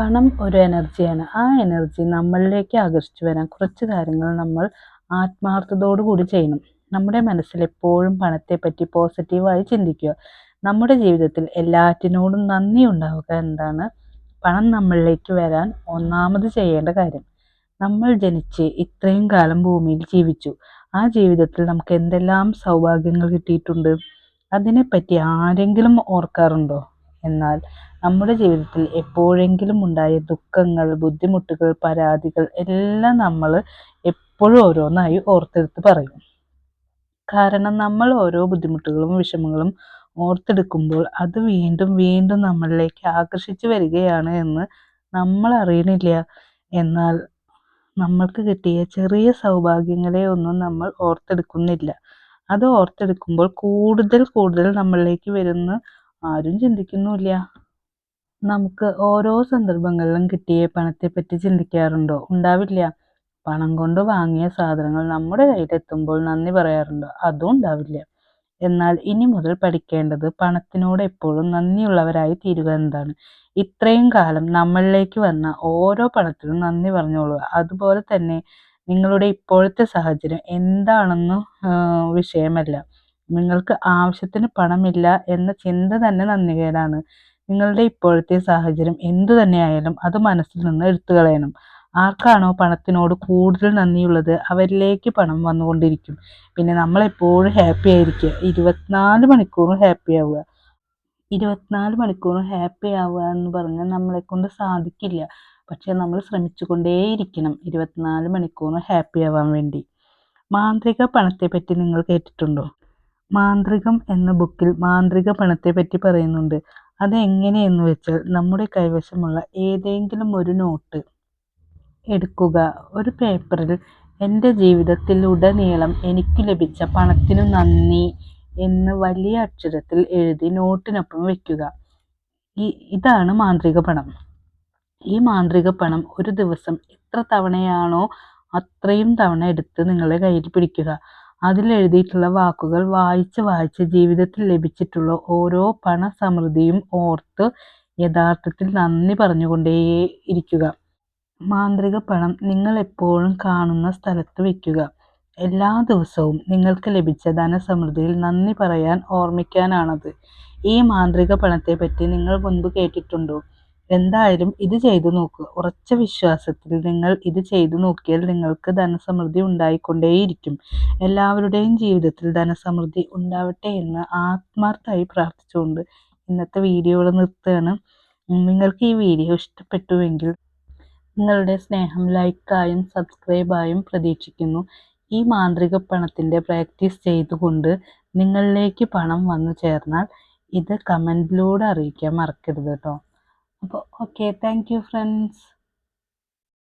പണം ഒരു എനർജിയാണ്. ആ എനർജി നമ്മളിലേക്ക് ആകർഷിച്ചു വരാൻ കുറച്ച് കാര്യങ്ങൾ നമ്മൾ ആത്മാർത്ഥതയോടു കൂടി ചെയ്യണം. നമ്മുടെ മനസ്സിൽ എപ്പോഴും പണത്തെപ്പറ്റി പോസിറ്റീവായി ചിന്തിക്കുക. നമ്മുടെ ജീവിതത്തിൽ എല്ലാറ്റിനോടും നന്ദി ഉണ്ടാവുക എന്താണ് പണം നമ്മളിലേക്ക് വരാൻ ഒന്നാമത് ചെയ്യേണ്ട കാര്യം. നമ്മൾ ജനിച്ച് ഇത്രയും കാലം ഭൂമിയിൽ ജീവിച്ചു. ആ ജീവിതത്തിൽ നമുക്ക് എന്തെല്ലാം സൗഭാഗ്യങ്ങൾ കിട്ടിയിട്ടുണ്ട്? അതിനെപ്പറ്റി ആരെങ്കിലും ഓർക്കാറുണ്ടോ? എന്നാൽ നമ്മുടെ ജീവിതത്തിൽ എപ്പോഴെങ്കിലും ഉണ്ടായ ദുഃഖങ്ങൾ ബുദ്ധിമുട്ടുകൾ പരാതികൾ എല്ലാം നമ്മൾ എപ്പോഴും ഓരോന്നായി ഓർത്തെടുത്ത് പറയും. കാരണം നമ്മൾ ഓരോ ബുദ്ധിമുട്ടുകളും വിഷമങ്ങളും ഓർത്തെടുക്കുമ്പോൾ അത് വീണ്ടും വീണ്ടും നമ്മളിലേക്ക് ആകർഷിച്ചു വരികയാണ് എന്ന് നമ്മൾ അറിയണില്ല. എന്നാൽ നമ്മൾക്ക് കിട്ടിയ ചെറിയ സൗഭാഗ്യങ്ങളെ ഒന്നും നമ്മൾ ഓർത്തെടുക്കുന്നില്ല. അത് ഓർത്തെടുക്കുമ്പോൾ കൂടുതൽ കൂടുതൽ നമ്മളിലേക്ക് വരുന്ന ആരും ചിന്തിക്കുന്നുമില്ല. നമുക്ക് ഓരോ സന്ദർഭങ്ങളിലും കിട്ടിയ പണത്തെപ്പറ്റി ചിന്തിക്കാറുണ്ടോ? ഉണ്ടാവില്ല. പണം കൊണ്ട് വാങ്ങിയ സാധനങ്ങൾ നമ്മുടെ കയ്യിലെത്തുമ്പോൾ നന്ദി പറയാറുണ്ടോ. അതും ഉണ്ടാവില്ല. എന്നാൽ ഇനി മുതൽ പഠിക്കേണ്ടത് പണത്തിനോട് എപ്പോഴും നന്ദിയുള്ളവരായി തീരുക എന്നതാണ്. ഇത്രയും കാലം നമ്മളിലേക്ക് വന്ന ഓരോ പണത്തിനും നന്ദി പറഞ്ഞോളുക. അതുപോലെ തന്നെ നിങ്ങളുടെ ഇപ്പോഴത്തെ സാഹചര്യം എന്താണെന്ന് വിഷയമല്ല. നിങ്ങൾക്ക് ആവശ്യത്തിന് പണമില്ല എന്ന ചിന്ത തന്നെ നന്ദികേടാണ്. നിങ്ങളുടെ ഇപ്പോഴത്തെ സാഹചര്യം എന്തു തന്നെയായാലും അത് മനസ്സിൽ നിന്ന് എടുത്തു കളയണം. ആർക്കാണോ പണത്തിനോട് കൂടുതൽ നന്ദിയുള്ളത് അവരിലേക്ക് പണം വന്നുകൊണ്ടിരിക്കും. പിന്നെ നമ്മൾ എപ്പോഴും ഹാപ്പി ആയിരിക്കുക. ഇരുപത്തിനാല് മണിക്കൂറും ഹാപ്പി ആവുക. ഇരുപത്തിനാല് മണിക്കൂറും ഹാപ്പി ആവുക എന്ന് പറഞ്ഞാൽ നമ്മളെ കൊണ്ട് സാധിക്കില്ല. പക്ഷെ നമ്മൾ ശ്രമിച്ചുകൊണ്ടേയിരിക്കണം ഇരുപത്തിനാല് മണിക്കൂറും ഹാപ്പി ആവാൻ വേണ്ടി. മാന്ത്രിക പണത്തെപ്പറ്റി നിങ്ങൾ കേട്ടിട്ടുണ്ടോ? മാന്ത്രികം എന്ന ബുക്കിൽ മാന്ത്രിക പണത്തെ പറ്റി പറയുന്നുണ്ട്. അതെങ്ങനെയെന്ന് വെച്ചാൽ നമ്മുടെ കൈവശമുള്ള ഏതെങ്കിലും ഒരു നോട്ട് എടുക്കുക. ഒരു പേപ്പറിൽ എന്റെ ജീവിതത്തിലുടനീളം എനിക്ക് ലഭിച്ച പണത്തിനു നന്ദി എന്ന് വലിയ അക്ഷരത്തിൽ എഴുതി നോട്ടിനൊപ്പം വയ്ക്കുക ഈ ഇതാണ് മാന്ത്രിക പണം. ഈ മാന്ത്രിക പണം ഒരു ദിവസം എത്ര തവണയാണോ അത്രയും തവണ എടുത്ത് നിങ്ങളുടെ കയ്യിൽ പിടിക്കുക. അതിൽ എഴുതിയിട്ടുള്ള വാക്കുകൾ വായിച്ച് വായിച്ച് ജീവിതത്തിൽ ലഭിച്ചിട്ടുള്ള ഓരോ പണ സമൃദ്ധിയും ഓർത്ത് യഥാർത്ഥത്തിൽ നന്ദി പറഞ്ഞുകൊണ്ടേ ഇരിക്കുക. മാന്ത്രിക പണം നിങ്ങൾ എപ്പോഴും കാണുന്ന സ്ഥലത്ത് വയ്ക്കുക. എല്ലാ ദിവസവും നിങ്ങൾക്ക് ലഭിച്ച ധനസമൃദ്ധിയിൽ നന്ദി പറയാൻ ഓർമ്മിക്കാനാണത്. ഈ മാന്ത്രിക പണത്തെ പറ്റി നിങ്ങൾ മുൻപ് കേട്ടിട്ടുണ്ടോ? എന്തായാലും ഇത് ചെയ്തു നോക്കുക ഉറച്ച വിശ്വാസത്തിൽ നിങ്ങൾ ഇത് ചെയ്തു നോക്കിയാൽ നിങ്ങൾക്ക് ധനസമൃദ്ധി ഉണ്ടായിക്കൊണ്ടേയിരിക്കും. എല്ലാവരുടെയും ജീവിതത്തിൽ ധനസമൃദ്ധി ഉണ്ടാവട്ടെ എന്ന് ആത്മാർത്ഥമായി പ്രാർത്ഥിച്ചുകൊണ്ട് ഇന്നത്തെ വീഡിയോ നിർത്തുകയാണ്. നിങ്ങൾക്ക് ഈ വീഡിയോ ഇഷ്ടപ്പെട്ടുവെങ്കിൽ നിങ്ങളുടെ സ്നേഹം ലൈക്കായും സബ്സ്ക്രൈബായും പ്രതീക്ഷിക്കുന്നു. ഈ മാന്ത്രിക പണത്തിന്റെ പ്രാക്ടീസ് ചെയ്തുകൊണ്ട് നിങ്ങളിലേക്ക് പണം വന്നു ചേർന്നാൽ ഇത് കമന്റിലൂടെ അറിയിക്കാൻ മറക്കരുത് കേട്ടോ. അപ്പോൾ ഓക്കെ താങ്ക് യു ഫ്രണ്ട്സ്